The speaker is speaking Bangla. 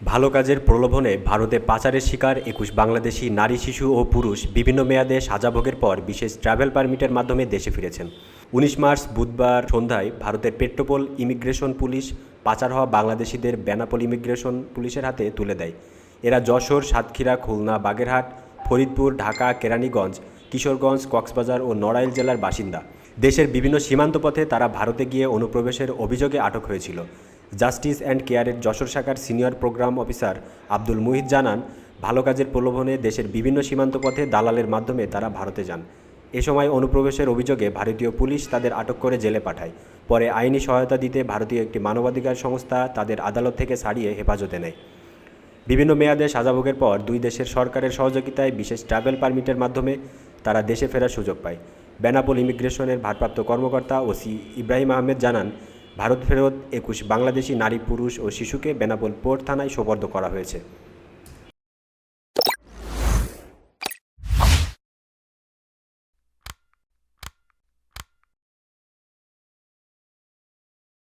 ভালো কাজের প্রলোভনে ভারতে পাচারের শিকার একুশ বাংলাদেশি নারী, শিশু ও পুরুষ বিভিন্ন মেয়াদে সাজাভোগের পর বিশেষ ট্রাভেল পারমিটের মাধ্যমে দেশে ফিরেছেন। উনিশ মার্চ বুধবার সন্ধ্যায় ভারতের পেট্রোপোল, ইমিগ্রেশন পুলিশ পাচার হওয়া বাংলাদেশিদের বেনাপোল ইমিগ্রেশন পুলিশের হাতে তুলে দেয়। এরা যশোর, সাতক্ষীরা, খুলনা, বাগেরহাট, ফরিদপুর, ঢাকা, কেরানীগঞ্জ, কিশোরগঞ্জ, কক্সবাজার ও নড়াইল জেলার বাসিন্দা। দেশের বিভিন্ন সীমান্ত পথে তারা ভারতে গিয়ে অনুপ্রবেশের অভিযোগে আটক হয়েছিল। জাস্টিস অ্যান্ড কেয়ারের যশোর শাখার senior program officer Abdul Muhit জানান, ভালো কাজের প্রলোভনে দেশের বিভিন্ন সীমান্ত পথে দালালের মাধ্যমে তারা ভারতে যান। এ সময় অনুপ্রবেশের অভিযোগে ভারতীয় পুলিশ তাদের আটক করে জেলে পাঠায়। পরে আইনি সহায়তা দিতে ভারতীয় একটি মানবাধিকার সংস্থা তাদের আদালত থেকে ছাড়িয়ে হেফাজতে নেয়। বিভিন্ন মেয়াদে সাজাভোগের পর দুই দেশের সরকারের সহযোগিতায় বিশেষ ট্রাভেল পারমিটের মাধ্যমে তারা দেশে ফেরার সুযোগ পায়। বেনাপোল ইমিগ্রেশনের ভারপ্রাপ্ত কর্মকর্তা ওসি ইব্রাহিম আহমেদ জানান ভারত ফেরত একুশ বাংলাদেশি নারী পুরুষ ও শিশুকে বেনাপোল পোর্ট থানায় সোপর্দ করা হয়েছে।